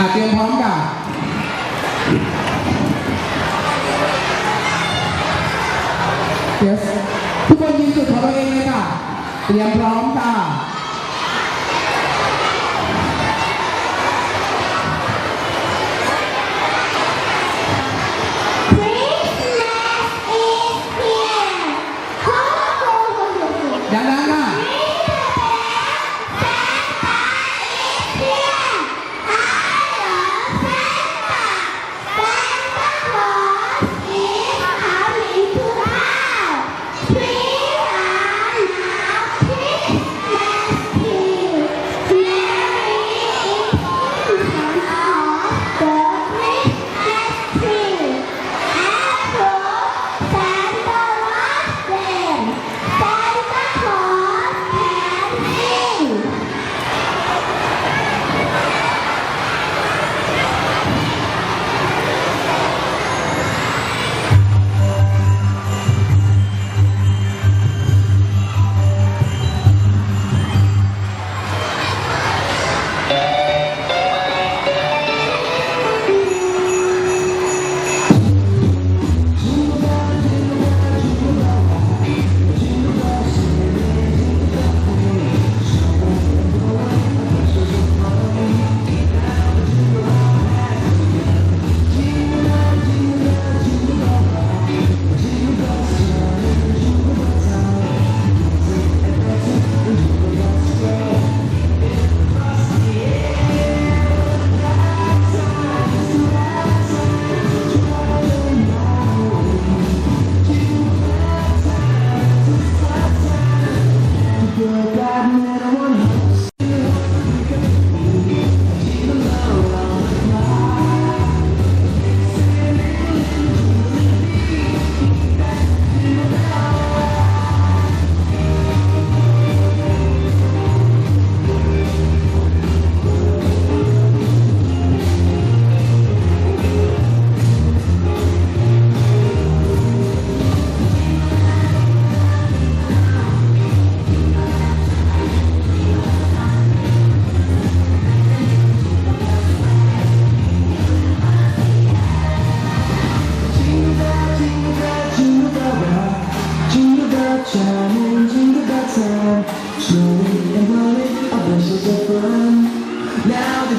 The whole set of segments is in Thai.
อาเตรียมพร้อมกันเดี๋ยวทุกคนยืนจุดของตัวเองเลยค่ะ เตรียมพร้อมกัน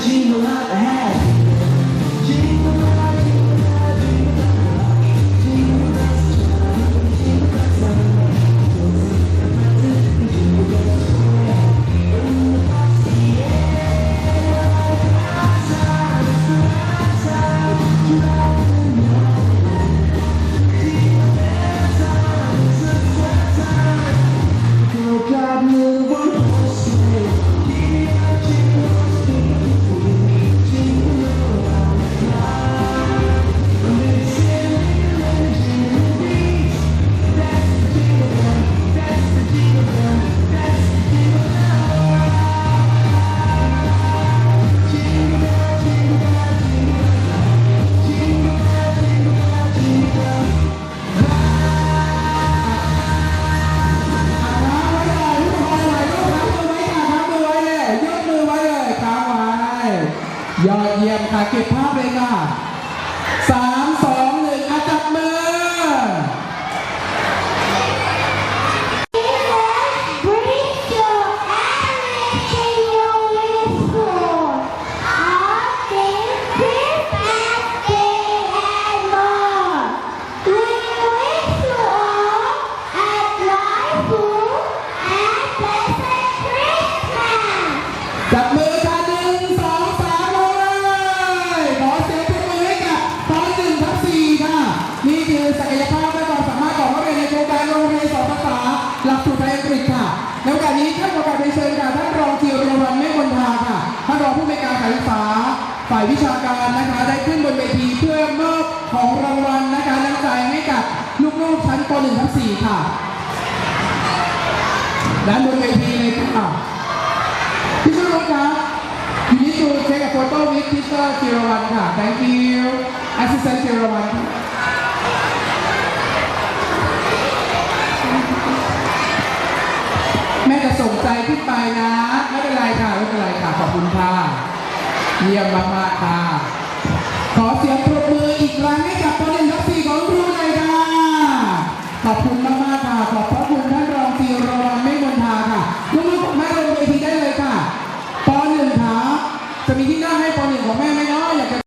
dream a lot I. ยเยี่ยมค่ะเก็บภาพเลยค่ะ ฝ่ายวิชาการนะคะ ได้ขึ้นบนเวทีเพื่อมอบของรางวัลนะคะน้ำใจให้กับลูกๆชั้นป .1 ทั้ง4ค่ะด้านบนเวทีเลยค่ะพี่ชุรุตครับ You need to take a photo with Mr. Jirawan ค่ะ Thank you Assistant Jirawan แม่จะส่งใจขึ้นไปนะ ไม่เป็นไรค่ะ ไม่เป็นไรค่ะ ขอบคุณค่ะ เยี่ยมมากๆค่ะ ขอเสียงปรบมืออีกครั้งให้กับป .1 ทับ4ของครูหน่อยค่ะ ขอบคุณมาก